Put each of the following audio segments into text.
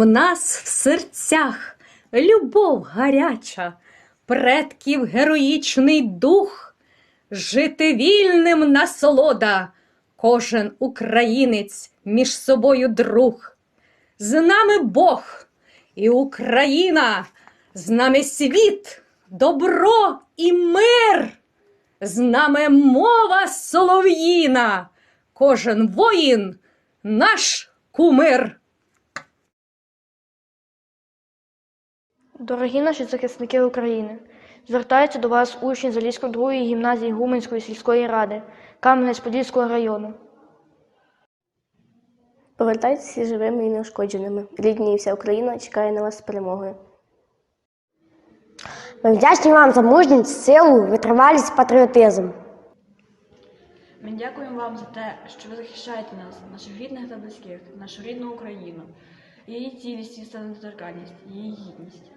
В нас в серцях. Любов гаряча, предків героїчний дух, жити вільним насолода, кожен українець між собою друг. З нами Бог і Україна, з нами світ, добро і мир, з нами мова солов'їна, кожен воїн наш кумир. Дорогі наші захисники України, звертаються до вас учні Залізької другої гімназії Гуменської сільської ради Кам'янець-Подільського району. Повертайтеся живими і неушкодженими. Рідні і вся Україна чекає на вас з перемогою. Ми вдячні вам за мужність, силу, витривалість, патріотизм. Ми дякуємо вам за те, що ви захищаєте нас, наших рідних та близьких, нашу рідну Україну, її цілісність та недоторканність, її гідність.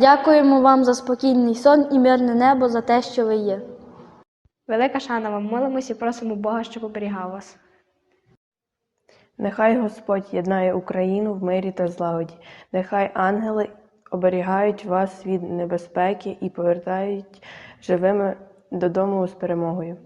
Дякуємо вам за спокійний сон і мирне небо за те, що ви є. Велика шана вам молимося і просимо Бога, щоб оберігав вас. Нехай Господь єднає Україну в мирі та злагоді. Нехай ангели оберігають вас від небезпеки і повертають живими додому з перемогою.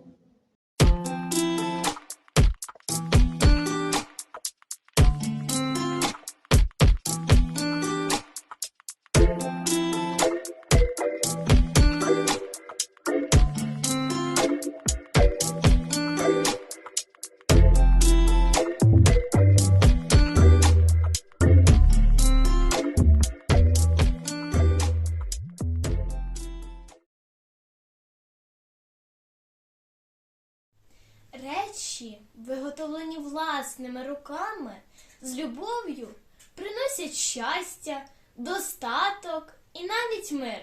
Речі, виготовлені власними руками, з любов'ю, приносять щастя, достаток і навіть мир.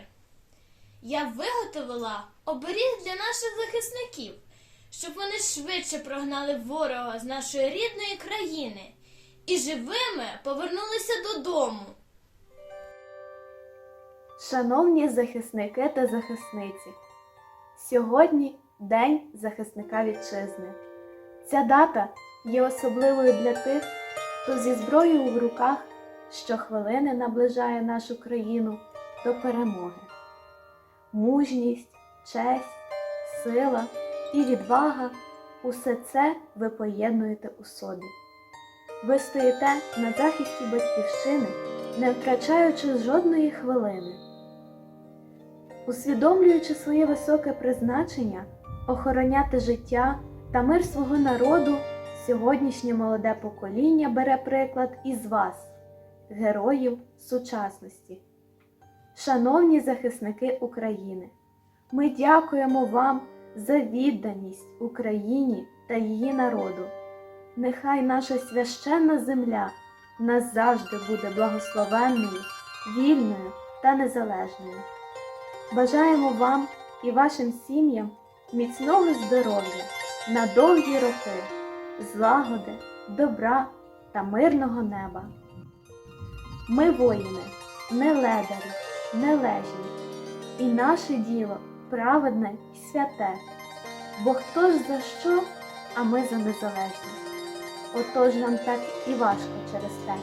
Я виготовила оберіг для наших захисників, щоб вони швидше прогнали ворога з нашої рідної країни і живими повернулися додому. Шановні захисники та захисниці, сьогодні День захисника вітчизни. Ця дата є особливою для тих, хто зі зброєю в руках щохвилини наближає нашу країну до перемоги. Мужність, честь, сила і відвага усе це ви поєднуєте у собі. Ви стоїте на захисті батьківщини, не втрачаючи жодної хвилини. Усвідомлюючи своє високе призначення охороняти життя та мир свого народу, сьогоднішнє молоде покоління бере приклад із вас, героїв сучасності. Шановні захисники України, ми дякуємо вам за відданість Україні та її народу. Нехай наша священна земля назавжди буде благословенною, вільною та незалежною. Бажаємо вам і вашим сім'ям міцного здоров'я на довгі роки, злагоди, добра та мирного неба. Ми воїни, не ледарі, не лежні, і наше діло праведне і святе, бо хто ж за що, а ми за незалежність. Отож нам так і важко через те.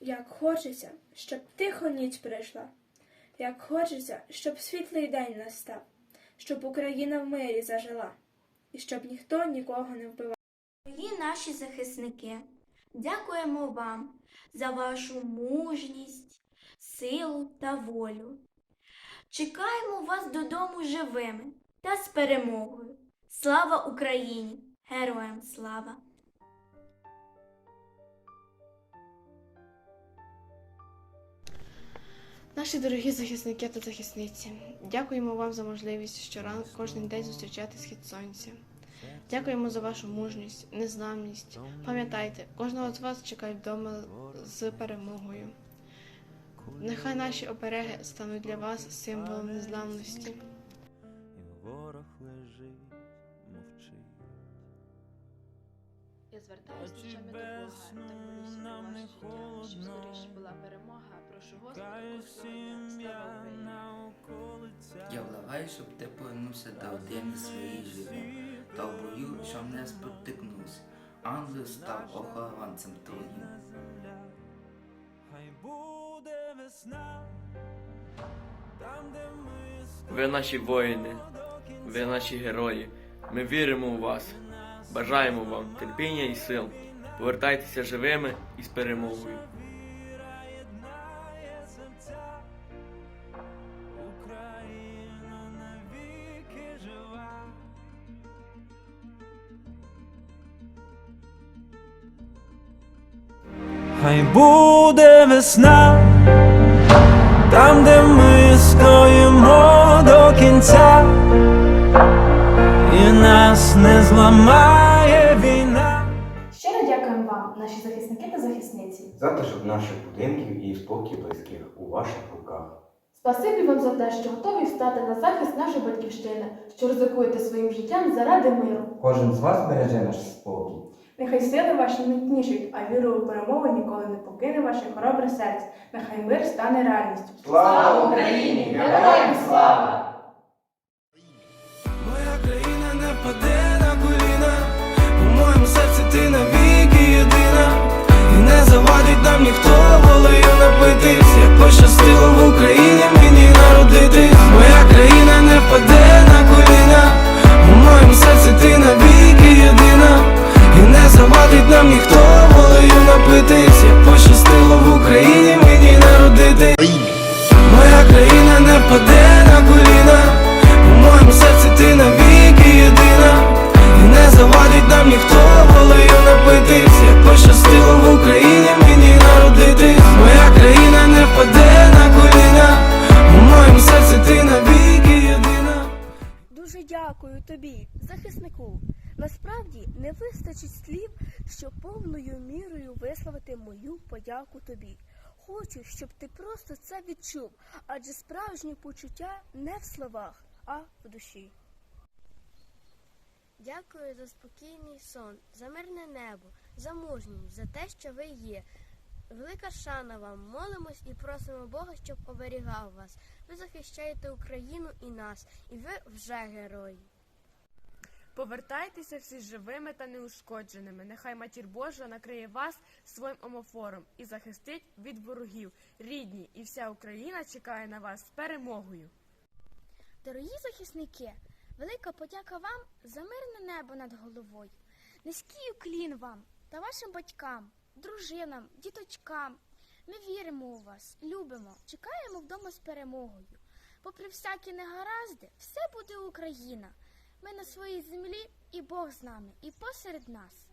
Як хочеться, щоб тихо ніч прийшла, як хочеться, щоб світлий день настав, щоб Україна в мирі зажила, і щоб ніхто нікого не вбивав. Дорогі наші захисники, дякуємо вам за вашу мужність, силу та волю. Чекаємо вас додому живими та з перемогою. Слава Україні! Героям слава! Наші дорогі захисники та захисниці, дякуємо вам за можливість щоранку кожен день зустрічати схід сонця. Дякуємо за вашу мужність, незламність. Пам'ятайте, кожного з вас чекає вдома з перемогою. Нехай наші обереги стануть для вас символом незламності. Ворог лежить, мовчить. Я звертаюся до Бога та молюся за ваше життя, щоб скоріше була перемога. Я благаю, щоб ти повернувся до родини своєї живі, та в бою, щоб не спотикнувся. Ангел став охоронцем твоїм. Хай буде весна, там, де ми Ви наші воїни, ви наші герої. Ми віримо у вас. Бажаємо вам терпіння і сил. Повертайтеся живими і з перемогою. Хай буде весна, там, де ми стоїмо до кінця, і нас не зламає війна. Щиро дякуємо вам, наші захисники та захисниці. Затишок наших будинків і спокій близьких у ваших руках. Спасибі вам за те, що готові встати на захист нашої батьківщини, що ризикуєте своїм життям заради миру. Кожен з вас береже наш спокій. Нехай сили ваші не а віру у перемогу ніколи не покине ваше хоробре серце. Нехай мир стане реальністю. Слава Україні! Героям слава! Моя країна не паде на коліна, у моєму серці ти навіки єдина, і не завадить нам ніхто волею впаде на коліна, у моєму серці ти навіки єдина, і не завадить нам ніхто волею напитись, як пощастило в Україні мені народитись. Моя країна не впаде на коліна, у моєму серці ти навіки єдина. Дуже дякую тобі, захиснику. Насправді не вистачить слів, щоб повною мірою висловити мою подяку тобі. Хочу, щоб ти просто це відчув, адже справжні почуття не в словах, а в душі. Дякую за спокійний сон, за мирне небо, за мужність, за те, що ви є. Велика шана вам, молимось і просимо Бога, щоб оберігав вас. Ви захищаєте Україну і нас, і ви вже герої. Повертайтеся всі живими та неушкодженими. Нехай матір Божа накриє вас своїм омофором і захистить від ворогів. Рідні і вся Україна чекає на вас з перемогою. Дорогі захисники, велика подяка вам за мирне небо над головою. Низький уклін вам та вашим батькам, дружинам, діточкам. Ми віримо у вас, любимо, чекаємо вдома з перемогою. Попри всякі негаразди, все буде Україна. Ми на своїй землі, і Бог з нами, і посеред нас.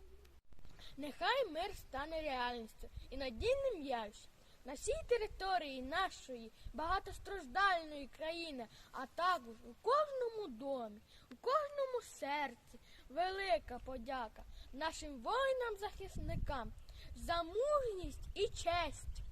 Нехай мир стане реальністю і надійним явищем на всій території нашої багатостраждальної країни, а також у кожному домі, у кожному серці. Велика подяка нашим воїнам-захисникам за мужність і честь.